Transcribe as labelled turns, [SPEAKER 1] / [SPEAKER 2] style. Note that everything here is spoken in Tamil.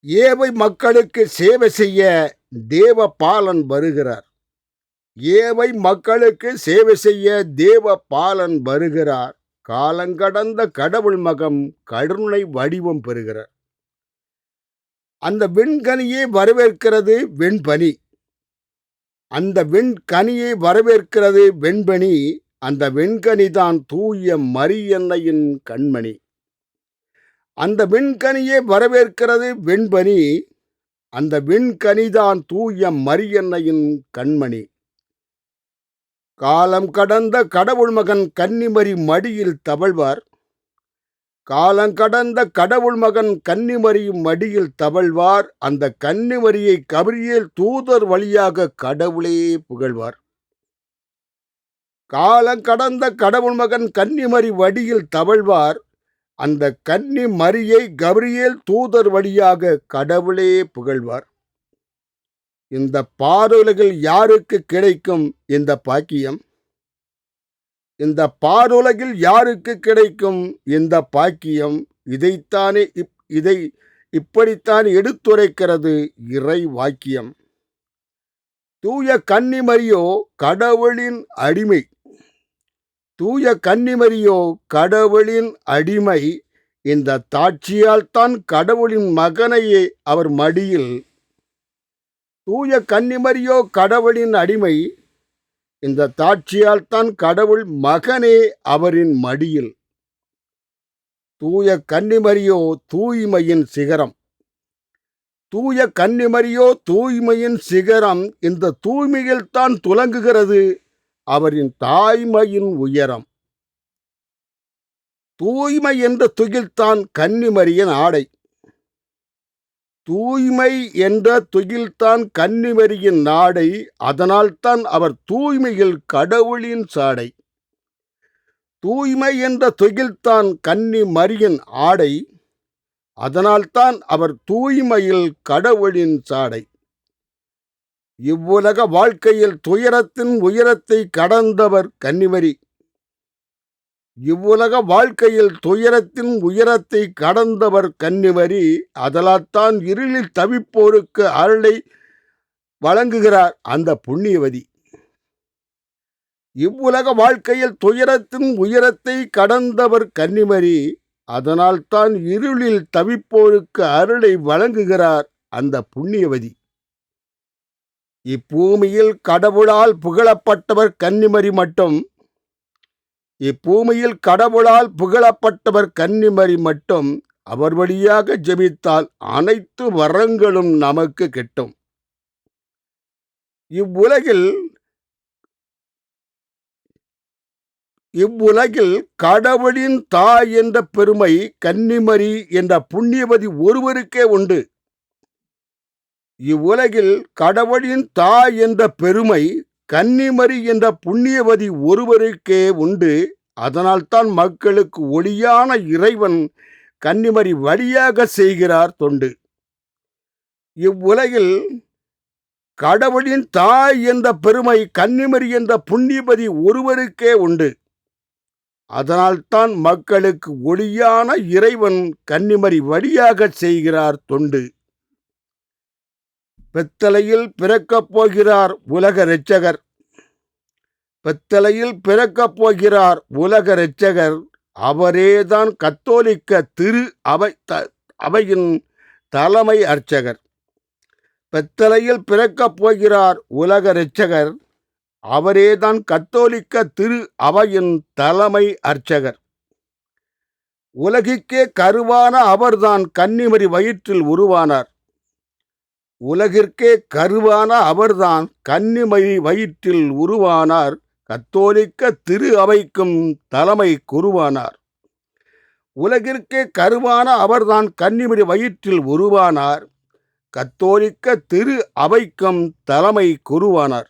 [SPEAKER 1] ஏவை மக்களுக்கு சேவை செய்ய தேவ பாலன் வருகிறார். ஏவை மக்களுக்கு சேவை செய்ய தேவ பாலன் வருகிறார் காலங்கடந்த கடவுள் மகம் கருணை வடிவம் பெறுகிறார். அந்த விண்கனியை வரவேற்கிறது வெண்பனி. அந்த வெண்கனியை வரவேற்கிறது வெண்பனி. அந்த வெண்கனிதான் தூய மரியன்னையின் கண்மணி. அந்த விண்கனியை வரவேற்கிறது வெண்பனி. அந்த விண்கனிதான் தூய மரியன்னையின் கண்மணி. காலம் கடந்த கடவுள் மகன் கன்னிமரி மடியில் தவழ்வார். காலங்கடந்த கடவுள் மகன் கன்னிமரி மடியில் தவழ்வார். அந்த கன்னிமரியை கபிரியேல் தூதர் வழியாக கடவுளே புகழ்வார். காலங்கடந்த கடவுள் மகன் கன்னிமரி வடியில் தவழ்வார். அந்த கன்னி மரியை கபிரியேல் தூதர் வழியாக கடவுளே புகழ்வார். இந்த பாருலகில் யாருக்கு கிடைக்கும் இந்த பாக்கியம்? இந்த பாருலகில் யாருக்கு கிடைக்கும் இந்த பாக்கியம்? இதைத்தானே இப் இதை இப்படித்தான் எடுத்துரைக்கிறது இறை வாக்கியம். தூய கன்னிமரியோ கடவுளின் அடிமை. தூய கன்னிமரியோ கடவுளின் அடிமை. இந்த தாட்சியால் தான் கடவுளின் மகனையே அவர் மடியில். தூய கன்னிமரியோ கடவுளின் அடிமை. இந்த தாட்சியால் தான் கடவுள் மகனே அவரின் மடியில். தூய கன்னிமரியோ தூய்மையின் சிகரம். தூய கன்னிமரியோ தூய்மையின் சிகரம் இந்த தூய்மையில் தான் துலங்குகிறது. அவரின் தாய்மையின் உயரம். தூய்மை என்ற துகில்தான் கன்னிமரியின் ஆடை. தூய்மை என்ற துகில்தான் கன்னிமரியின் நாடை அதனால்தான் அவர் தூய்மையில் கடவுளின் சாடை. தூய்மை என்ற துகில்தான் கன்னிமரியின் ஆடை அதனால்தான் அவர் தூய்மையில் கடவுளின் சாடை. இவ்வுலக வாழ்க்கையில் துயரத்தின் உயரத்தை கடந்தவர் கன்னிமரி இவ்வுலக வாழ்க்கையில் துயரத்தின் உயரத்தை கடந்தவர் கன்னிமரி அதலாத்தான் இருளில் தவிப்போருக்கு அருளை வழங்குகிறார் அந்த புண்ணியவதி. இவ்வுலக வாழ்க்கையில் துயரத்தின் உயரத்தை கடந்தவர் கன்னிமரி அதனால்தான் இருளில் தவிப்போருக்கு அருளை வழங்குகிறார் அந்த புண்ணியவதி. இப்பூமியில் கடவுளால் புகழப்பட்டவர் கன்னிமரி மட்டும். இப்பூமியில் கடவுளால் புகழப்பட்டவர் கன்னிமரி மட்டும் அவர் வழியாக ஜெபித்தால் அனைத்து வரங்களும் நமக்கு கிட்டும். இவ்வுலகில் இவ்வுலகில் கடவுளின் தாய் என்ற பெருமை கன்னிமரி என்ற புண்ணியவதி ஒருவருக்கே உண்டு. இவ்வுலகில் கடவுளின் தாய் என்ற பெருமை கன்னிமரி என்ற புண்ணியவதி ஒருவருக்கே உண்டு. அதனால்தான் மக்களுக்கு ஒளியான இறைவன் கன்னிமரி வழியாக செய்கிறார் தொண்டு. இவ்வுலகில் கடவுளின் தாய் என்ற பெருமை கன்னிமரி என்ற புண்ணியபதி ஒருவருக்கே உண்டு. அதனால்தான் மக்களுக்கு ஒளியான இறைவன் கன்னிமரி வழியாக செய்கிறார் தொண்டு. பெத்தலையில் பிறக்கப் போகிறார் உலக இரட்சகர். பெத்தலையில் பிறக்கப் போகிறார் உலக இரட்சகர். அவரேதான் கத்தோலிக்க திரு அவை த அவையின் தலைமை அர்ச்சகர். பெத்தலையில் பிறக்கப் போகிறார் உலக இரட்சகர். அவரேதான் கத்தோலிக்க திரு அவையின் தலைமை அர்ச்சகர். உலகிற்கே கருவான அவர்தான் கன்னிமரி வயிற்றில் உருவானார். உலகிற்கே கருவான அவர்தான் கன்னிமை வயிற்றில் உருவானார். கத்தோலிக்க திரு அவைக்கும் தலைமை குருவானார். உலகிற்கே கருவான அவர்தான் கன்னிமரி வயிற்றில் உருவானார். கத்தோலிக்க திரு அவைக்கும் தலைமை குருவானார்.